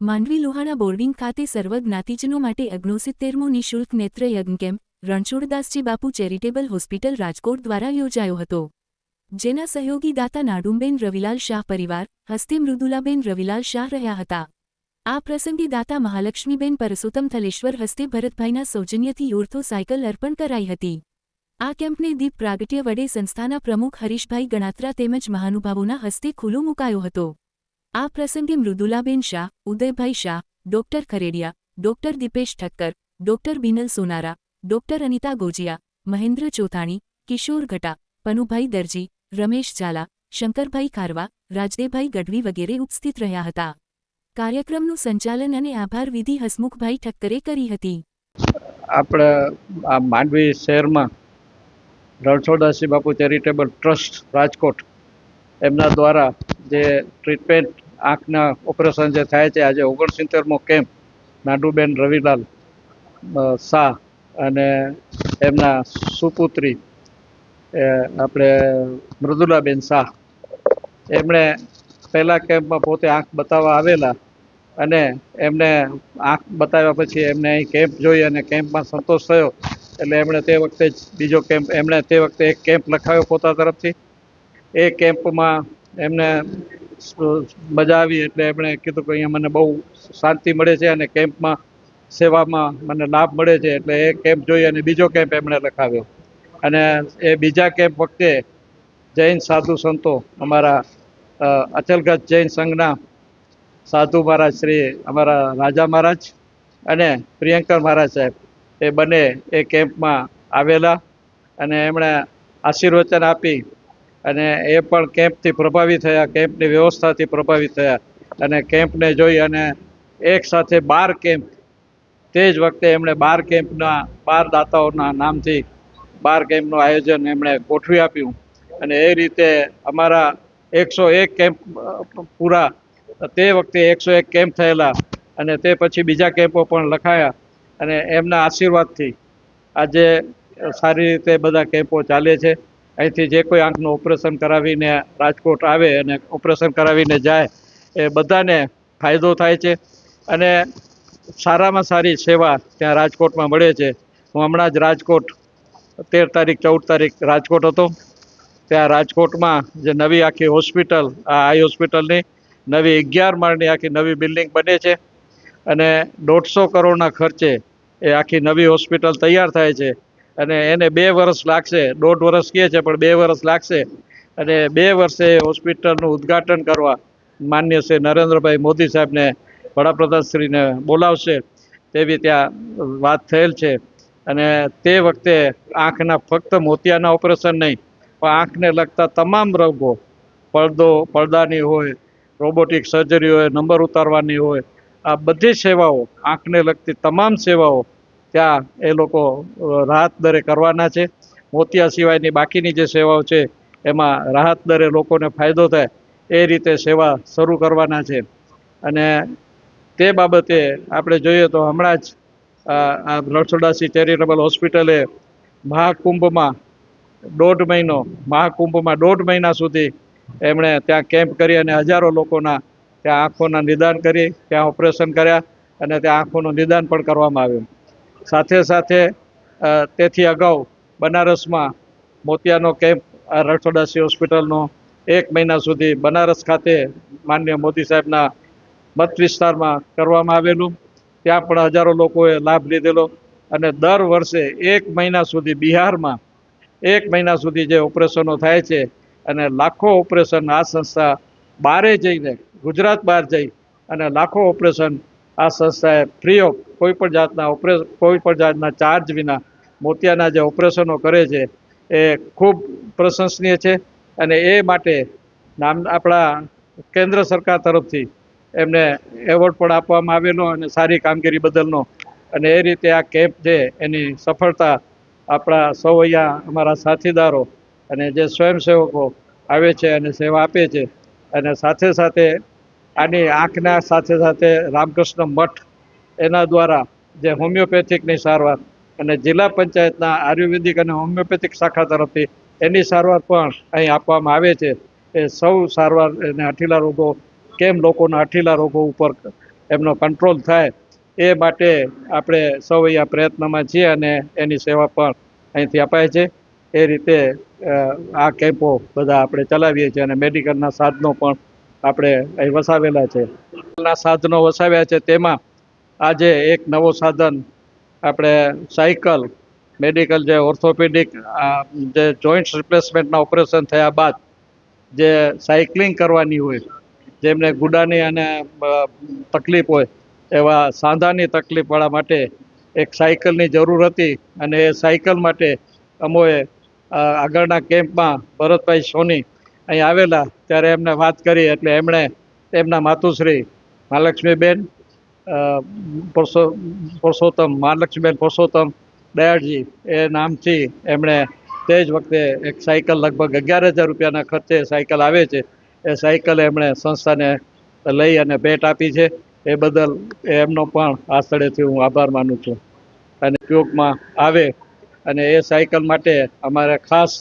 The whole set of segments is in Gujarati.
માંડવી લોહાણા બોર્ડિંગ ખાતે સર્વજ્ઞાતિજનો માટે અગ્નોસિત્તેરમો નિઃશુલ્ક નેત્ર યજ્ઞ કેમ્પ, રણછોડદાસજી બાપુ ચેરિટેબલ હોસ્પિટલ રાજકોટ દ્વારા યોજાયો હતો. જેના સહયોગી દાતા નાડુંબેન રવિલાલ શાહ પરિવાર, હસ્તે મૃદુલાબેન રવિલાલ શાહ રહ્યા હતા. આ પ્રસંગે દાતા મહાલક્ષ્મીબેન પરસોત્તમ થલેશ્વર હસ્તે ભરતભાઈના સૌજન્યથી ઓર્થો સાયકલ અર્પણ કરાઈ હતી. આ કેમ્પને દીપ પ્રાગટ્ય વડે સંસ્થાના પ્રમુખ હરીશભાઈ ગણાત્રા તેમજ મહાનુભાવોના હસ્તે ખુલ્લો મુકાયો હતો. આ પ્રસંગે Mridulaben Shah, Udaybhai Shah, doctor Kharedia, doctor Dipesh Thakkar, doctor Binal Sonara, doctor Anita Gojiya, Mahendra Chothani, Kishor Ghata, Panubhai Darji, Ramesh Zala, Shankarbhai Kharva Rajdebhai Gadhvi વગેરે ઉપસ્થિત રહ્યા હતા. કાર્યક્રમનું સંચાલન અને આભાર વિધિ હસમુખભાઈ ઠક્કરે કરી હતી. આપણે આ માંડવી શહેરમાં રણછોડદાસજી બાપુ ચેરિટેબલ ટ્રસ્ટ રાજકોટ એમના દ્વારા જે ટ્રીટમેન્ટ આંખના ઓપરેશન જે થાય છે, આજે ઓગણસિત્તેરમો કેમ્પ નાડુબેન રવિલાલ શાહ અને એમના સુપુત્રી આપણે મૃદુલાબેન શાહ. એમણે પહેલા કેમ્પમાં પોતે આંખ બતાવવા આવેલા અને એમને આંખ બતાવ્યા પછી એમને અહીં કેમ્પ જોઈ અને કેમ્પમાં સંતોષ થયો. એટલે એમણે તે વખતે જ બીજો કેમ્પ, એમણે તે વખતે એક કેમ્પ લખાવ્યો પોતા તરફથી. એ કેમ્પમાં એમને મજા આવી એટલે એમણે કીધું કે અહીંયા મને બહુ શાંતિ મળે છે અને કેમ્પમાં સેવામાં મને લાભ મળે છે એટલે એ કેમ્પ જોઈ અને બીજો કેમ્પ એમણે લખાવ્યો અને એ બીજા કેમ્પ વખતે જૈન સાધુ સંતો અમારા અ, અચલગઢ જૈન સંઘના સાધુ મહારાજ શ્રી અમારા રાજા મહારાજ અને પ્રિયંકર મહારાજ સાહેબ એ બંને એ કેમ્પમાં આવેલા અને એમણે આશીર્વચન આપી અને એ પણ કેમ્પથી પ્રભાવિત થયા, કેમ્પની વ્યવસ્થાથી પ્રભાવિત થયા અને કેમ્પને જોઈ અને એક સાથે બાર કેમ્પ, તે જ વખતે એમણે બાર કેમ્પના, બાર દાતાઓના નામથી બાર કેમ્પનું આયોજન એમણે ગોઠવી આપ્યું. અને એ રીતે અમારા એકસો એક કેમ્પ પૂરા. તે વખતે એકસો એક કેમ્પ થયેલા અને તે પછી બીજા કેમ્પો પણ લખાયા અને એમના આશીર્વાદથી આજે સારી રીતે બધા કેમ્પો ચાલે છે. અહીંથી જે કોઈ આંખનું ઓપરેશન કરાવીને રાજકોટ આવે અને ઓપરેશન કરાવીને જાય, એ બધાને ફાયદો થાય છે. અને સારામાં સારી સેવા ત્યાં રાજકોટમાં મળે છે. હું હમણાં જ રાજકોટ, તેર તારીખ, ચૌદ તારીખ રાજકોટ હતો. ત્યાં રાજકોટમાં જે નવી આખી હોસ્પિટલ, આ આઈ હોસ્પિટલની, નવી અગિયાર માળની આખી નવી બિલ્ડિંગ બને છે. અને દોઢસો કરોડના ખર્ચે એ આખી નવી હોસ્પિટલ તૈયાર થાય છે. અને એને બે વર્ષ લાગશે. દોઢ વર્ષ કહે છે, પણ બે વર્ષ લાગશે. અને બે વર્ષે હોસ્પિટલનું ઉદ્ઘાટન કરવા માન્ય શ્રી નરેન્દ્રભાઈ મોદી સાહેબને વડાપ્રધાનશ્રીને બોલાવશે તેવી ત્યાં વાત થયેલ છે. અને તે વખતે આંખના ફક્ત મોતિયાના ઓપરેશન નહીં, પણ આંખને લગતા તમામ રોગો, પડદો, પડદાની હોય, રોબોટિક સર્જરી હોય, નંબર ઉતારવાની હોય, આ બધી સેવાઓ આંખને લગતી તમામ સેવાઓ ત્યાં એ લોકો રાહત દરે કરવાના છે. મોતિયા સિવાયની બાકીની જે સેવાઓ છે, એમાં રાહત દરે લોકોને ફાયદો થાય, એ રીતે સેવા શરૂ કરવાના છે. અને તે બાબતે આપણે જોઈએ તો હમણાં જ આ રણછોડદાસજી ચેરિટેબલ હોસ્પિટલે મહાકુંભમાં દોઢ મહિનો, મહાકુંભમાં દોઢ મહિના સુધી એમણે ત્યાં કેમ્પ કરી અને હજારો લોકોના ત્યાં આંખોના નિદાન કરી, ત્યાં ઓપરેશન કર્યા અને ત્યાં આંખોનું નિદાન પણ કરવામાં આવ્યું. સાથે સાથે તેથી અગાઉ બનારસમાં મોતિયાનો કેમ્પ, આ હોસ્પિટલનો એક મહિના સુધી બનારસ ખાતે માન્ય મોદી સાહેબના મત વિસ્તારમાં કરવામાં આવેલું. ત્યાં પણ હજારો લોકોએ લાભ લીધેલો અને દર વર્ષે એક મહિના સુધી બિહારમાં એક મહિના સુધી જે ઓપરેશનો થાય છે અને લાખો ઓપરેશન આ સંસ્થા બારે જઈને ગુજરાત બહાર જઈ અને લાખો ઓપરેશન આ સંસ્થાએ ફ્રી ઓફ કોઈ પણ જાતના ઓપરેશન કોઈ પણ જાતના ચાર્જ વિના મોતિયાના જે ઓપરેશનો કરે છે, એ ખૂબ પ્રશંસનીય છે અને એ માટે નામ, આપણા કેન્દ્ર સરકાર તરફથી એમને એવોર્ડ પણ આપવામાં આવેલો અને સારી કામગીરી બદલનો અને એ રીતે આ કેમ્પ છે એની સફળતા આપણા સૌ અહીંયા અમારા સાથીદારો અને જે સ્વયંસેવકો આવે છે અને સેવા આપે છે અને સાથે સાથે આની આંખના સાથે સાથે રામકૃષ્ણ મઠ, એના દ્વારા જે હોમિયોપેથિકની સારવાર અને જિલ્લા પંચાયતના આયુર્વેદિક અને હોમિયોપેથિક શાખા તરફથી એની સારવાર પણ અહીં આપવામાં આવે છે. એ સૌ સારવાર અને હઠીલા રોગો, કેમ લોકોના હઠીલા રોગો ઉપર એમનો કંટ્રોલ થાય, એ માટે આપણે સૌ અહીંયા પ્રયત્નમાં છીએ અને એની સેવા પણ અહીંથી અપાય છે. એ રીતે આ કેમ્પો બધા આપણે ચલાવીએ છીએ અને મેડિકલના સાધનો પણ આપણે અહીં વસાવેલા છે. સાધનો વસાવ્યા છે. તેમાં આજે એક નવો સાધન આપણે સાયકલ, મેડિકલ જે ઓર્થોપેડિક જે જોઈન્ટ રિપ્લેસમેન્ટના ઓપરેશન થયા બાદ જે સાયકલિંગ કરવાની હોય, જેમને ગુડાની અને તકલીફ હોય, એવા સાંધાની તકલીફવાળા માટે એક સાયકલની જરૂર હતી અને એ સાયકલ માટે અમોએ આગળના કેમ્પમાં ભરતભાઈ સોની અહીં આવેલા. ત્યારે એમને વાત કરી એટલે એમણે એમના માતુશ્રી મહાલક્ષ્મીબેન પુરુષોત્તમ મહાલક્ષ્મીબેન પુરુષોત્તમ દયાળજી એ નામથી એમણે તે જ વખતે એક સાયકલ લગભગ અગિયાર હજાર રૂપિયાના ખર્ચે સાયકલ આવે છે. એ સાયકલ એમણે સંસ્થાને લઈ અને ભેટ આપી છે. એ બદલ એમનો પણ આ સ્થળેથી હું આભાર માનું છું. અને ઉપયોગમાં આવે અને એ સાયકલ માટે અમારે ખાસ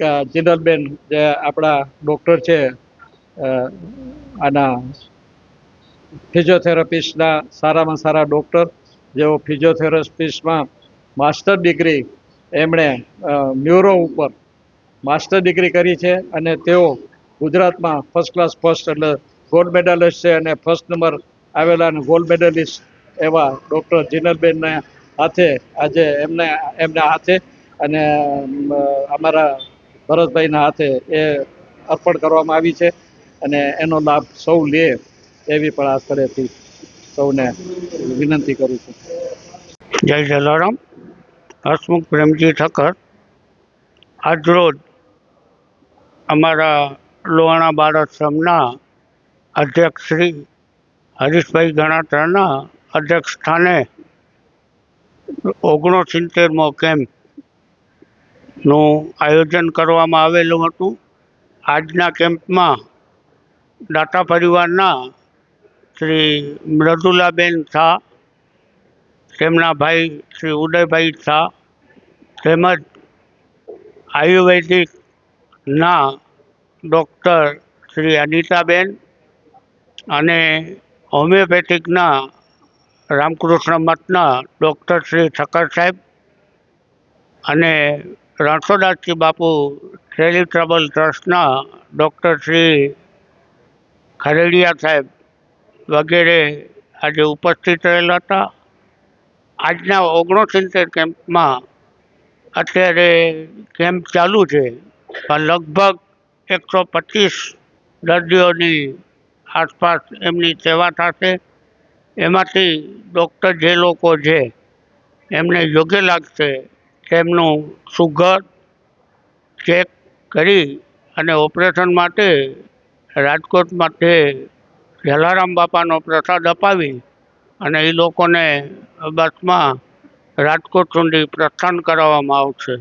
જિનલબેન જે આપણા ડૉક્ટર છે આના ફિઝિયોથેરાપિસ્ટના સારામાં સારા ડૉક્ટર, જેઓ ફિઝિયોથેરાપિસ્ટમાં માસ્ટર ડિગ્રી એમણે ન્યુરો ઉપર માસ્ટર ડિગ્રી કરી છે અને તેઓ ગુજરાતમાં ફર્સ્ટ ક્લાસ ફર્સ્ટ એટલે ગોલ્ડ મેડલિસ્ટ છે અને ફર્સ્ટ નંબર આવેલા અને ગોલ્ડ મેડલિસ્ટ એવા ડૉક્ટર જિનલબેનના હાથે, આજે એમને, એમના હાથે અને અમારા ભરતભાઈના હાથે એ અર્પણ કરવામાં આવી છે અને એનો લાભ સૌ લે એવી પણ આ સ્થળેથી સૌને વિનંતી કરું છું. જય જલારામ. હસમુખ પ્રેમજી ઠક્કર. આજરોજ અમારા લોહાણા બાળ આશ્રમના અધ્યક્ષ શ્રી હરીશભાઈ ગણાત્રાના અધ્યક્ષ સ્થાને ઓગણસિત્તેરમો કેમ્પનું આયોજન કરવામાં આવેલું હતું. આજના કેમ્પમાં દાતા પરિવારના શ્રી મૃદુલાબેન શાહ, તેમના ભાઈ શ્રી ઉદયભાઈ શાહ તેમજ આયુર્વેદિકના ડૉક્ટર શ્રી અનિતાબેન અને હોમિયોપેથિકના રામકૃષ્ણ મઠના ડૉક્ટર શ્રી ઠક્કર સાહેબ અને રણછોડદાસજી બાપુ ચેરિટેબલ ટ્રસ્ટના ડૉક્ટર શ્રી ખરેડિયા સાહેબ વગેરે આજે ઉપસ્થિત રહેલા હતા. આજના ઓગણસિત્તેર કેમ્પમાં અત્યારે કેમ્પ ચાલુ છે. પણ લગભગ એકસો પચીસ દર્દીઓની આસપાસ એમની સેવા થશે. એમાંથી ડૉક્ટર જે લોકો છે, એમને યોગ્ય લાગશે તેમનું સુગર ચેક કરી અને ઓપરેશન માટે રાજકોટમાંથી જલારામ બાપાનો પ્રસાદ અપાવી અને એ લોકોને બસમાં રાજકોટ સુધી પ્રસ્થાન કરાવવામાં આવશે.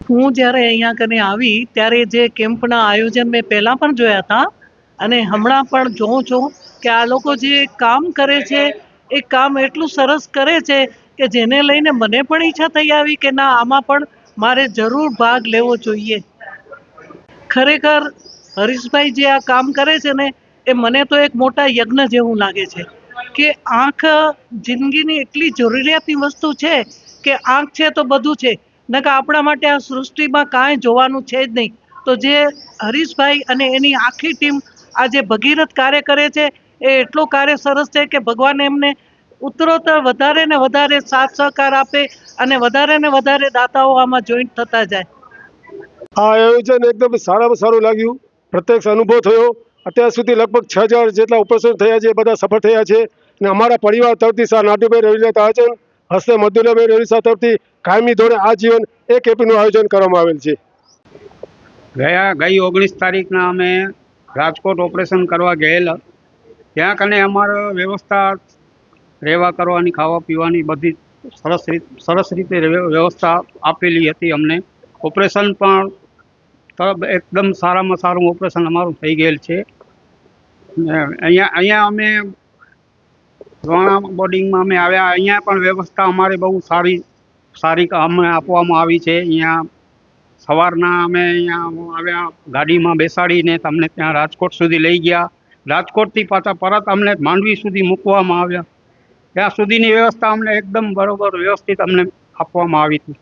હું જ્યારે અહીંયા કને આવી, ત્યારે જે કેમ્પના આયોજન મેં પહેલાં પણ જોયા હતા અને હમણાં પણ જોઉં છું કે આ લોકો જે કામ કરે છે, એ કામ એટલું સરસ કરે છે કે જેને લઈને મને પણ ઈચ્છા થઈ આવી કે ના, આમાં પણ મારે જરૂર ભાગ લેવો જોઈએ. ખરેખર હરીશભાઈ જે આ કામ કરે છે ને, એ મને તો એક મોટા યજ્ઞ જેવું લાગે છે કે આંખ જિંદગીની એટલી જરૂરિયાતની વસ્તુ છે કે આંખ છે તો બધું છે. નકર આપણા માટે આ સૃષ્ટિમાં કાંઈ જોવાનું છે જ નહીં. તો જે હરીશભાઈ અને એની આખી ટીમ આ જે ભગીરથ કાર્ય કરે છે, એ એટલો કાર્ય સરસ છે કે ભગવાન એમને ઉત્તરોત્તર વધારે ને વધારે સાથ સહકાર આપે અને વધારે ને વધારે દાતાઓ આમાં જોઈન્ટ થતા જાય. આ આયોજન એકદમ સારામાં સારું લાગ્યું. પ્રત્યક્ષ અનુભવ થયો. અત્યાર સુધી લગભગ છ હજાર જેટલા ઓપરેશન થયા છે એ બધા સફળ થયા છે. અને અમારા પરિવાર તરફથી સર નાટુભાઈ રવિલાત આયોજન હસ્તે મધુલાભાઈ રવિસા તરફથી કાયમી ધોરણે આ જીવન એક એપીનું આયોજન કરવામાં આવેલ છે. ગયા ગઈ ઓગણીસ તારીખના અમે રાજકોટ ઓપરેશન કરવા ગયેલા. ત્યાં કને અમારો વ્યવસ્થા રહેવા કરવાની, ખાવા પીવાની બધી સરસ રીત, સરસ રીતે વ્યવસ્થા આપેલી હતી અમને. ઓપરેશન પણ એકદમ સારામાં સારું ઓપરેશન અમારું થઈ ગયેલ છે. અહીંયા અહીંયા અમે ધોણા બોર્ડિંગમાં અમે આવ્યા. અહીંયા પણ વ્યવસ્થા અમારે બહુ સારી સારી અમને આપવામાં આવી છે. અહીંયા સવારના અમે અહીંયા આવ્યા, ગાડીમાં બેસાડીને તમને ત્યાં રાજકોટ સુધી લઈ ગયા. રાજકોટથી પાછા પરત અમને માંડવી સુધી મૂકવામાં આવ્યા. ત્યાં સુધીની વ્યવસ્થા અમને એકદમ બરોબર વ્યવસ્થિત અમને આપવામાં આવી હતી.